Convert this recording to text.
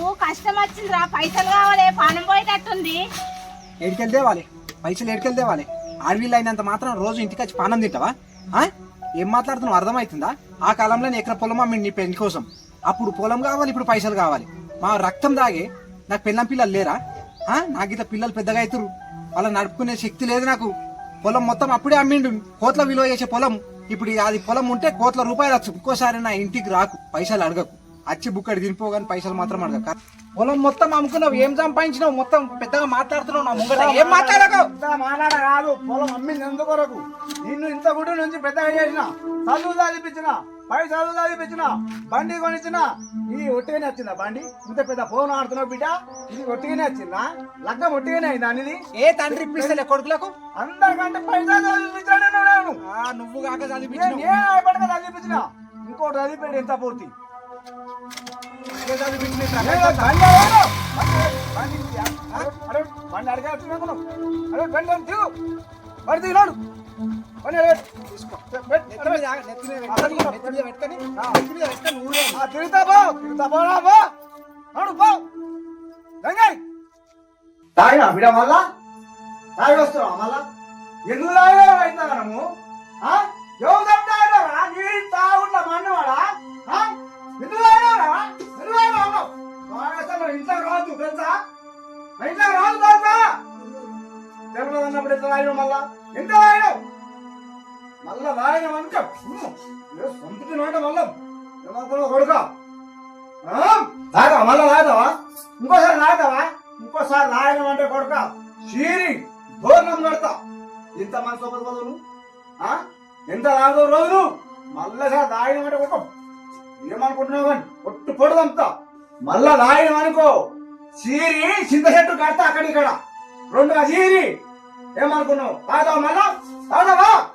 నాకు కష్టం వచ్చిందిరా. పైసలు కావాలి పానం పోయేటట్టుంది. ఎడికెళ్ళి తేవాలి పైసలు ఎడికెళ్ళి తేవాలి అయినంత మాత్రం రోజు ఇంటికి వచ్చి పానం తింటావా? ఆ? ఏం మాట్లాడుతున్నావు? అర్థమవుతుందా? ఆ కాలంలో నేను ఎకర పొలం అమ్మిండి నీ పెళ్ళి కోసం? అప్పుడు పొలం కావాలి ఇప్పుడు పైసలు కావాలి. మా రక్తం దాగే నాకు పెళ్ళం పిల్లలు లేరా? ఆ? నాకు ఇట్లా పిల్లలు పెద్దగా అవుతురు వాళ్ళని నడుపుకునే శక్తి లేదు నాకు. పొలం మొత్తం అప్పుడే అమ్మిండు. కోట్ల విలువ చేసే పొలం. ఇప్పుడు అది పొలం ఉంటే కోట్ల రూపాయలు వచ్చు ఇంకోసారి నా ఇంటికి రాకు. పైసలు అడగకు. వచ్చి బుక్కడి తినిపోగాని పైసలు మాత్రం అడగక పొలం మొత్తం అమ్ముకున్నావు ఏం సంపాదించినావు? మొత్తం పెద్దగా మాట్లాడుతున్నావు నా ముంగట. ఏం మాట్లాడకు? ఇంత మాట్లాడ కాదు పొలం అమ్మింది ఎందుకొరకు? నిన్ను ఇంత గుడి నుంచి పెద్దగా చేసిన చదువు చదివించిన పై చదువు చదివించిన బండి కొనిచ్చిన ఇది ఒట్టిగానే వచ్చిందా బండి? ఇంత పెద్ద ఫోన్ ఆడుతున్నావు బిడ్డ ఇది ఒట్టిగానే వచ్చిందా? లగ్గం ఒట్టిగానే అయిందా అనేది ఏ తండ్రి ఇప్పిస్తలే కొడుకులకు? అందరికంటే పైసా నేను. ఆ, నువ్వు కాక చదివించిన? ఇంకోటి చదివిపోయాడు ఎంత పూర్తి? బండి ఎవరు? అరే, బండి అని దిగు బండి దిగినాడు బండి అడిగా తిరుగుతా తిరుగుతా నడు తాగినా మళ్ళా? తాగి వస్తున్నావు మళ్ళా? ఎందుకు తాగినా అయితే ఇంట్లో రాదు తెలుసా? మా ఇంట్లో రాదు తెలుసా? తెలియదు అన్నప్పుడు ఎంత రాయడం మళ్ళా? ఎంత రాయడం? మళ్ళా రాయడం అనుకో సొంతకి నోట మళ్ళా? కొడుక? తాగవా మళ్ళా తాగుతావా ఇంకోసారి తాగుతావా ఇంకోసారి రాయడం అంటే కొడుక? షీరి భోజనం కడతా. ఇంత మన సోపతి బదులు ఆ? ఎంత తాగుతావు రోజులు? మళ్ళా సార్ తాగడం అంటే కొడుకు. ఏమనుకుంటున్నావు కానీ? ఒట్టు పొడదంతా. మళ్ళా తాగడం అనుకో. చీరి చింత చెట్టు కడతా అక్కడిక్కడ. రెండు చీరి. ఏమనుకున్నావు? తాగుతావా మళ్ళా? తాగుతావా?